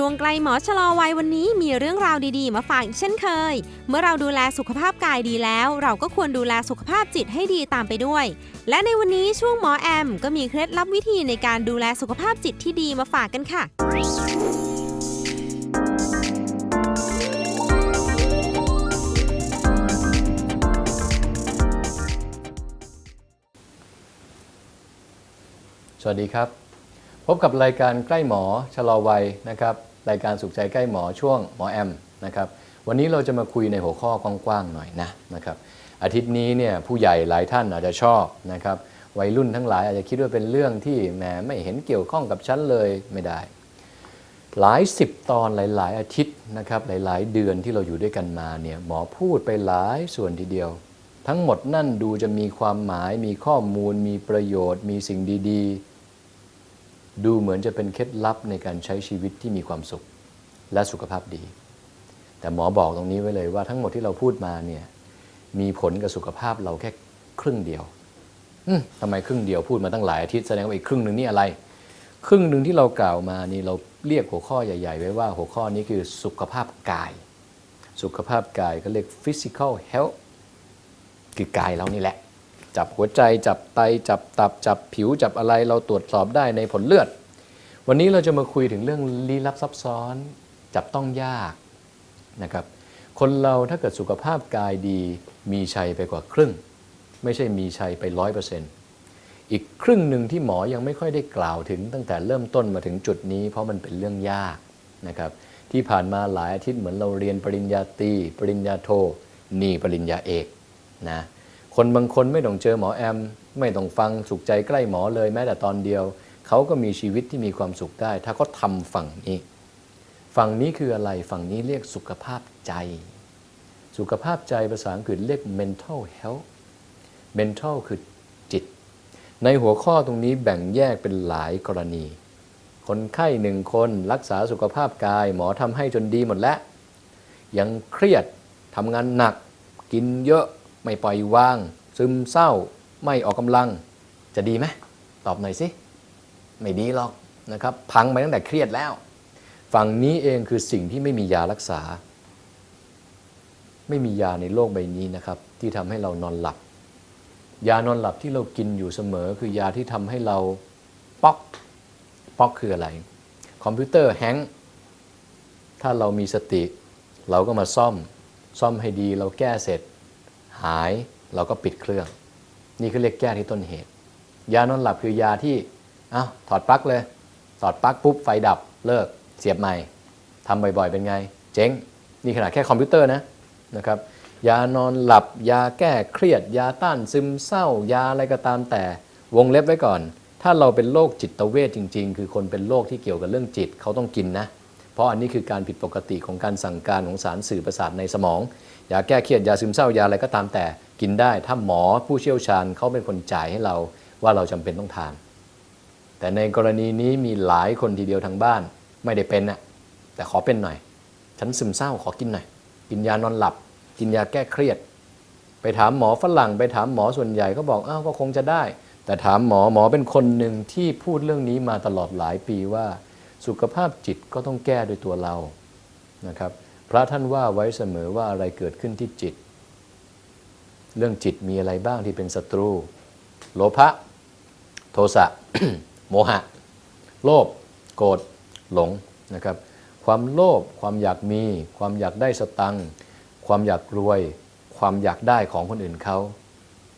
ช่วงใกล้หมอชะลอวัยวันนี้มีเรื่องราวดีๆ มาฝากอีกเช่นเคย เมื่อเราดูแลสุขภาพกายดีแล้ว เราก็ควรดูแลสุขภาพจิตให้ดีตามไปด้วย และในวันนี้ช่วงหมอแอม ก็มีเคล็ดลับวิธีในการดูแลสุขภาพจิตที่ดีมาฝากกันค่ะสวัสดีครับ พบกับรายการใกล้หมอชะลอวัยนะครับ รายการสุขใจใกล้หมอช่วงหมอแอมนะครับวันนี้เราจะมาคุยในหัวข้อกว้างๆหน่อยนะนะครับอาทิตย์นี้เนี่ยผู้ใหญ่หลายท่านอาจจะชอบนะครับวัยรุ่นทั้งหลายอาจจะคิดว่าเป็นเรื่องที่แหมไม่เห็นเกี่ยวข้องกับฉันเลยไม่ได้ หลายสิบตอนหลาย ๆ อาทิตย์นะครับหลาย ๆ เดือนที่เราอยู่ด้วยกันมาเนี่ยหมอพูดไปหลายส่วนทีเดียว ทั้งหมดนั่นดูจะมีความหมายมีข้อมูล มีประโยชน์ มีสิ่งดี ๆ ดูเหมือนจะเป็นเคล็ดลับในการใช้ชีวิตที่มีความสุขและสุขภาพดี แต่หมอบอกตรงนี้ไว้เลยว่าทั้งหมดที่เราพูดมาเนี่ยมีผลกับสุขภาพเราแค่ครึ่งเดียวทำไมครึ่งเดียวพูดมาตั้งหลายอาทิตย์แสดงว่าอีกครึ่งหนึ่งนี่อะไร ครึ่งหนึ่งที่เรากล่าวมานี่เราเรียกหัวข้อใหญ่ ๆ ไว้ว่าหัวข้อนี้คือสุขภาพกาย สุขภาพกายก็เรียก physical health คือกายเรานี่แหละ จับหัวใจ จับไต จับตับ จับผิว จับอะไร เราตรวจสอบได้ในผลเลือด วันนี้เราจะมาคุยถึงเรื่องลี้ลับซับซ้อน จับต้องยากนะครับ คนเราถ้าเกิดสุขภาพกายดีมีชัยไปกว่าครึ่ง ไม่ใช่มีชัยไปร้อยเปอร์เซ็นต์อีกครึ่งหนึ่งที่หมอยังไม่ค่อยได้กล่าวถึงตั้งแต่เริ่มต้นมาถึงจุดนี้ เพราะมันเป็นเรื่องยากนะครับที่ผ่านมาหลายอาทิตย์เหมือนเราเรียนปริญญาตรีปริญญาโท นี่ปริญญาเอกนะ คนบางคนไม่ต้องเจอหมอแอม ไม่ต้องฟังสุขใจใกล้หมอเลยแม้แต่ตอนเดียว เขาก็มีชีวิตที่มีความสุขได้ ถ้าเขาทำฝั่งนี้ ฝั่งนี้คืออะไรฝั่งนี้เรียกสุขภาพใจ สุขภาพใจภาษาอังกฤษเรียก mental health mental คือจิต ในหัวข้อตรงนี้แบ่งแยกเป็นหลายกรณี คนไข้หนึ่งคนรักษาสุขภาพกาย หมอทำให้จนดีหมดแล้ว ยังเครียดทำงานหนัก กินเยอะ ไม่ปล่อยวาง ซึมเศร้า ไม่ออกกำลัง จะดีไหมตอบหน่อยสิ ไม่ดีหรอกนะครับ พังไปตั้งแต่เครียดแล้ว ฝั่งนี้เองคือสิ่งที่ไม่มียารักษา ไม่มียาในโลกใบนี้นะครับ ที่ทำให้เรานอนหลับ ยานอนหลับที่เรากินอยู่เสมอ คือยาที่ทำให้เราป๊อกป๊อกคืออะไร คอมพิวเตอร์แฮงก์ถ้าเรามีสติ เราก็มาซ่อม ซ่อมให้ดีเราแก้เสร็จ หายเราก็ปิดเครื่อง นี่คือเรียกแก้ที่ต้นเหตุ ยานอนหลับคือยาที่อ้าวถอดปลั๊กเลยถอดปลั๊กปุ๊บไฟดับเลิกเสียบใหม่ทำบ่อยๆ เป็นไง เจ๊ง นี่ขนาดแค่คอมพิวเตอร์นะนะครับยานอนหลับ ยาแก้เครียด ยาต้านซึมเศร้า ยาอะไรก็ตามแต่วงเล็บไว้ก่อน ถ้าเราเป็นโรคจิตเวทจริง ๆ คือคนเป็นโรคที่เกี่ยวกับเรื่องจิตเขาต้องกินนะ เพราะอันนี้คือการผิดปกติของการสั่งการของสารสื่อประสาทในสมองยาแก้เครียดยาซึมเศร้ายาอะไรก็ตามแต่กินได้ถ้าหมอผู้เชี่ยวชาญเขาเป็นคนจ่ายให้เราว่าเราจำเป็นต้องทาน แต่ในกรณีนี้มีหลายคนทีเดียวทางบ้านไม่ได้เป็นน่ะแต่ขอเป็นหน่อย ฉันซึมเศร้าขอกินหน่อย กินยานอนหลับ กินยาแก้เครียด ไปถามหมอฝรั่งไปถามหมอส่วนใหญ่ก็บอกอ้าวก็คงจะได้ แต่ถามหมอหมอเป็นคนหนึ่งที่พูดเรื่องนี้มาตลอดหลายปีว่า สุขภาพจิตก็ต้องแก้ด้วยตัวเรานะครับพระท่านว่าไว้เสมอว่าอะไรเกิดขึ้นที่จิต เรื่องจิตมีอะไรบ้างที่เป็นศัตรู โลภะโทสะโมหะ โลภโกรธหลงนะครับ ความโลภความอยากมี ความอยากได้สตังค์ความอยากรวย ความอยากได้ของคนอื่นเขา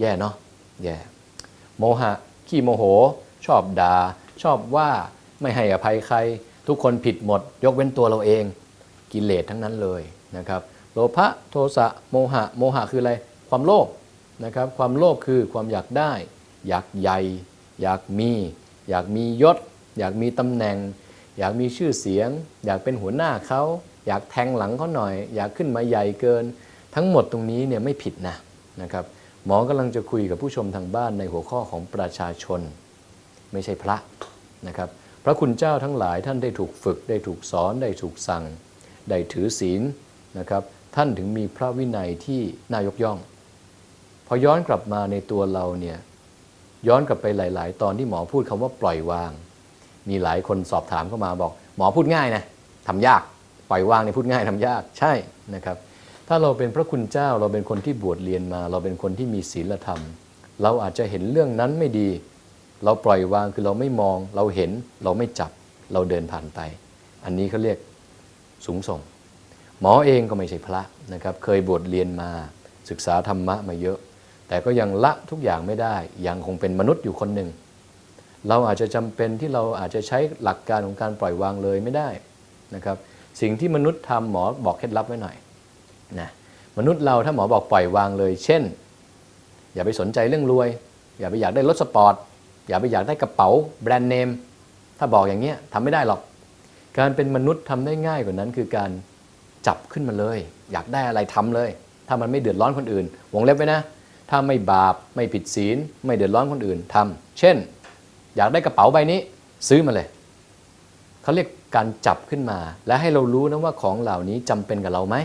แย่เนาะแย่โมหะขี้โมโห ชอบด่าชอบว่า ไม่ให้อภัยใคร ทุกคนผิดหมด ยกเว้นตัวเราเองกิเลสทั้งนั้นเลยนะครับโลภะโทสะโมหะ โมหะคืออะไร ความโลภนะครับ ความโลภคือความอยากได้ อยากใหญ่ อยากมี อยากมียศ อยากมีตำแหน่ง อยากมีชื่อเสียง อยากเป็นหัวหน้าเขาอยากแทงหลังเขาหน่อย อยากขึ้นมาใหญ่เกิน ทั้งหมดตรงนี้เนี่ยไม่ผิดนะนะครับหมอกำลังจะคุยกับผู้ชมทางบ้านในหัวข้อของประชาชน ไม่ใช่พระนะครับ ระคุณเจ้าทั้งหลายท่านได้ถูกฝึก ได้ถูกสอน ได้ถูกสั่ง ได้ถือศีลนะครับ ท่านถึงมีพระวินัยที่น่ายกย่อง พอย้อนกลับมาในตัวเราเนี่ยย้อนกลับไปหลาย ๆ ตอนที่หมอพูดคำว่าปล่อยวาง มีหลายคนสอบถามเข้ามาบอก หมอพูดง่ายนะทำยากปล่อยวางในยพูดง่ายทำยากใช่นะครับ ถ้าเราเป็นพระคุณเจ้าเราเป็นคนที่บวชเรียนมา เราเป็นคนที่มีศีลธรรม เราอาจจะเห็นเรื่องนั้นไม่ดี เราปล่อยวางคือเราไม่มอง เราเห็นเราไม่จับเราเดินผ่านไป อันนี้เขาเรียกสูงส่ง หมอเองก็ไม่ใช่พระนะครับ เคยบวชเรียนมาศึกษาธรรมะมาเยอะ แต่ก็ยังละทุกอย่างไม่ได้ ยังคงเป็นมนุษย์อยู่คนหนึ่ง เราอาจจะจำเป็นที่เราอาจจะใช้หลักการของการปล่อยวางเลยไม่ได้นะครับ สิ่งที่มนุษย์ทำหมอบอกเคล็ดลับไว้หน่อยนะมนุษย์เราถ้าหมอบอกปล่อยวางเลย เช่น อย่าไปสนใจเรื่องรวย อย่าไปอยากได้รถสปอร์ต อย่าไปอยากได้กระเป๋าแบรนด์เนม ถ้าบอกอย่างเงี้ยทำไม่ได้หรอก การเป็นมนุษย์ทำได้ง่ายกว่านั้น คือการจับขึ้นมาเลย อยากได้อะไรทำเลย ถ้ามันไม่เดือดร้อนคนอื่น วงเล็บไว้นะ ถ้าไม่บาปไม่ผิดศีล ไม่เดือดร้อนคนอื่นทำเช่น อยากได้กระเป๋าใบนี้ ซื้อมาเลยเขาเรียกการจับขึ้นมา และให้เรารู้นะว่าของเหล่านี้จำเป็นกับเราไหม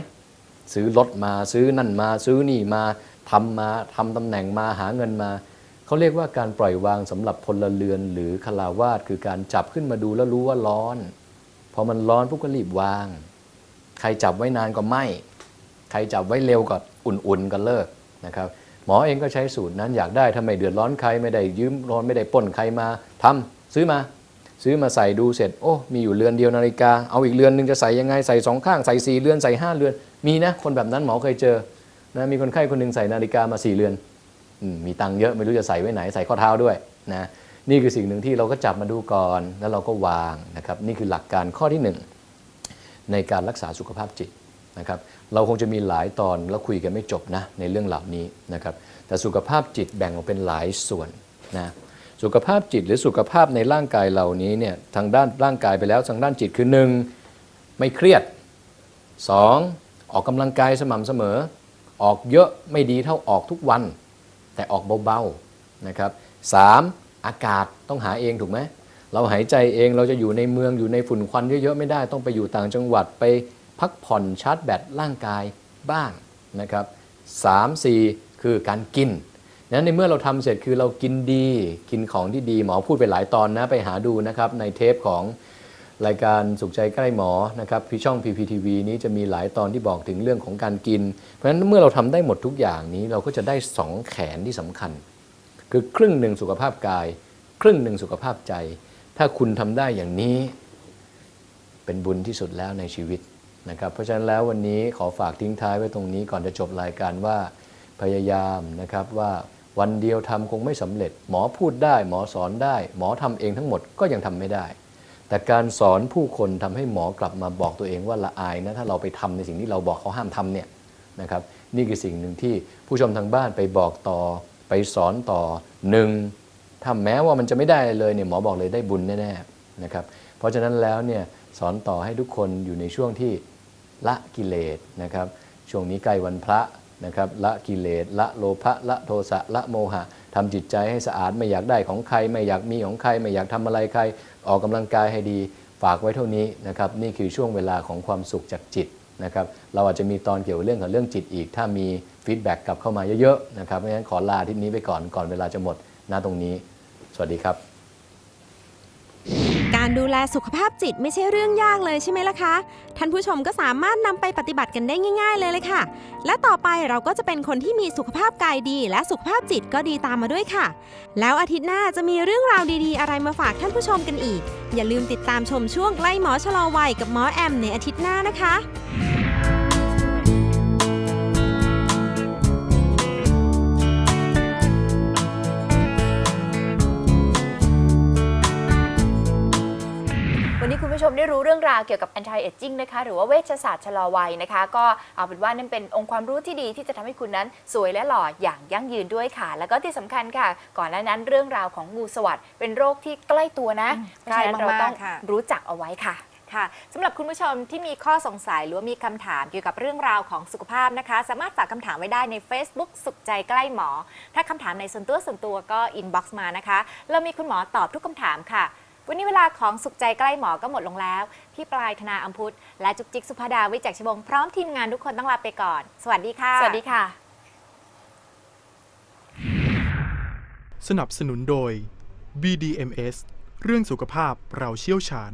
ซื้อรถมาซื้อนั่นมา ซื้อนี่มาทำมาทำตำแหน่งมาหาเงินมา เขาเรียกว่าการปล่อยวางสำหรับพลเรือนหรือคาราวาสคือการจับขึ้นมาดูแล้วรู้ว่าร้อน พอมันร้อนพวกก็รีบวาง ใครจับไว้นานก็ไหมใครจับไว้เร็วก็อุ่นๆก็เลิกนะครับหมอเองก็ใช้สูตรนั้นอยากได้ถ้าไมเดือดร้อนใครไม่ได้ยืมร้อนไม่ได้ป้นใครมาทำซื้อมา ซื้อมาใส่ดูเสร็จโอ้มีอยู่เรือนเดียวนาฬิกาเอาอีกเรือนหนึ่งจะใส่ยังไงใส่สองข้างใส่สี่เรือนใส่ห้าเรือน มีนะคนแบบนั้นหมอเคยเจอนะมีคนไข้คนหนึ่งใส่นาฬิกามาสี่เรือน มีตังเยอะไม่รู้จะใส่ไว้ไหนใส่ข้อเท้าด้วยนะนี่คือสิ่งหนึ่งที่เราก็จับมาดูก่อนแล้วเราก็วางนะครับนี่คือหลักการข้อที่หนึ่งในการรักษาสุขภาพจิตนะครับเราคงจะมีหลายตอนแล้วคุยกันไม่จบนะในเรื่องเหล่านี้นะครับแต่สุขภาพจิตแบ่งออกเป็นหลายส่วนนะสุขภาพจิตหรือสุขภาพในร่างกายเหล่านี้เนี่ยทางด้านร่างกายไปแล้วทางด้านจิตคือ 1. ไม่เครียด 2. ออกกำลังกายสม่ำเสมอ ออกเยอะไม่ดีเท่าออกทุกวัน แต่ออกเบาๆนะครับ 3. อากาศต้องหาเองถูกไหมเราหายใจเองเราจะอยู่ในเมืองอยู่ในฝุ่นควันเยอะๆไม่ได้ต้องไปอยู่ต่างจังหวัดไปพักผ่อนชาร์จแบตร่างกายบ้างนะครับ3 4คือการกินนั้นในเมื่อเราทำเสร็จคือเรากินดี กินของที่ดีหมอพูดไปหลายตอนนะไปหาดูนะครับในเทปของ รายการสุขใจใกล้หมอนะครับที่ช่อง PPTV นี้จะมีหลายตอนที่บอกถึงเรื่องของการกิน เพราะฉะนั้นเมื่อเราทำได้หมดทุกอย่างนี้เราก็จะได้สองแขนที่สำคัญ คือครึ่งหนึ่งสุขภาพกาย ครึ่งหนึ่งสุขภาพใจ ถ้าคุณทำได้อย่างนี้ เป็นบุญที่สุดแล้วในชีวิตนะครับเพราะฉะนั้นแล้ววันนี้ขอฝากทิ้งท้ายไว้ตรงนี้ก่อนจะจบรายการว่าพยายามนะครับว่าวันเดียวทำคงไม่สำเร็จ หมอพูดได้ หมอสอนได้ หมอทำเองทั้งหมดก็ยังทำไม่ได้ แต่การสอนผู้คนทำให้หมอกลับมาบอกตัวเองว่าละอายนะถ้าเราไปทำในสิ่งที่เราบอกเขาห้ามทำเนี่ยนะครับนี่คือสิ่งหนึ่งที่ผู้ชมทางบ้านไปบอกต่อ ไปสอนต่อหนึ่งถ้าแม้ว่ามันจะไม่ได้เลยเนี่ยหมอบอกเลยได้บุญแน่ๆนะครับเพราะฉะนั้นแล้วเนี่ยสอนต่อให้ทุกคนอยู่ในช่วงที่ละกิเลสนะครับช่วงนี้ใกล้วันพระนะครับละกิเลสละโลภะละโทสะละโมหะ ทำจิตใจให้สะอาดไม่อยากได้ของใคร ไม่อยากมีของใคร ไม่อยากทำอะไรใคร ออกกำลังกายให้ดีฝากไว้เท่านี้นะครับนี่คือช่วงเวลาของความสุขจากจิตนะครับเราอาจจะมีตอนเกี่ยวเรื่องของเรื่องจิตอีก ถ้ามีฟีดแบ็กกลับเข้ามาเยอะๆนะครับเพราะฉะนั้นขอลาที่นี้ไปก่อนก่อนเวลาจะหมดหน้าตรงนี้ สวัสดีครับ การดูแลสุขภาพจิตไม่ใช่เรื่องยากเลยใช่ไหมล่ะคะ ท่านผู้ชมก็สามารถนำไปปฏิบัติกันได้ง่าย ๆ เลยเลยค่ะ และต่อไปเราก็จะเป็นคนที่มีสุขภาพกายดี และสุขภาพจิตก็ดีตามมาด้วยค่ะ แล้วอาทิตย์หน้าจะมีเรื่องราวดีๆ อะไรมาฝากท่านผู้ชมกันอีก อย่าลืมติดตามชมช่วงใกล้หมอชะลอวัยกับหมอแอมในอาทิตย์หน้านะคะ ชมได้รู้เรื่องราวเกี่ยวกับ anti aging นะคะ หรือว่าเวชศาสตร์ชะลอวัยนะคะ ก็เอาเป็นว่านั่นเป็นองค์ความรู้ที่ดีที่จะทำให้คุณนั้น สวยและหล่ออย่างยั่งยืนด้วยค่ะ แล้วก็ที่สำคัญค่ะ ก่อนหน้านั้นเรื่องราวของงูสวัสด์เป็นโรคที่ใกล้ตัวนะอืมเพราะฉะนั้นเราต้องใกล้มากๆค่ะรู้จักเอาไว้ค่ะค่ะสำหรับคุณผู้ชมที่มีข้อสงสัยหรือว่ามีคำถามเกี่ยวกับเรื่องราวของสุขภาพนะคะ สามารถฝากคำถามไว้ได้ใน Facebook สุขใจใกล้หมอ ถ้าคำถามในส่วนตัวส่วนตัวก็อินบ็อกซ์มานะคะ เรามีคุณหมอตอบทุกคำถามค่ะ วันนี้เวลาของสุขใจใกล้หมอก็หมดลงแล้ว พี่ปลายธนาอัมพุทธและจุกจิกสุภาดาวิจักรชวงศ์พร้อมทีมงานทุกคนต้องลาไปก่อน สวัสดีค่ะ สวัสดีค่ะ สนับสนุนโดย BDMS เรื่องสุขภาพเราเชี่ยวชาญ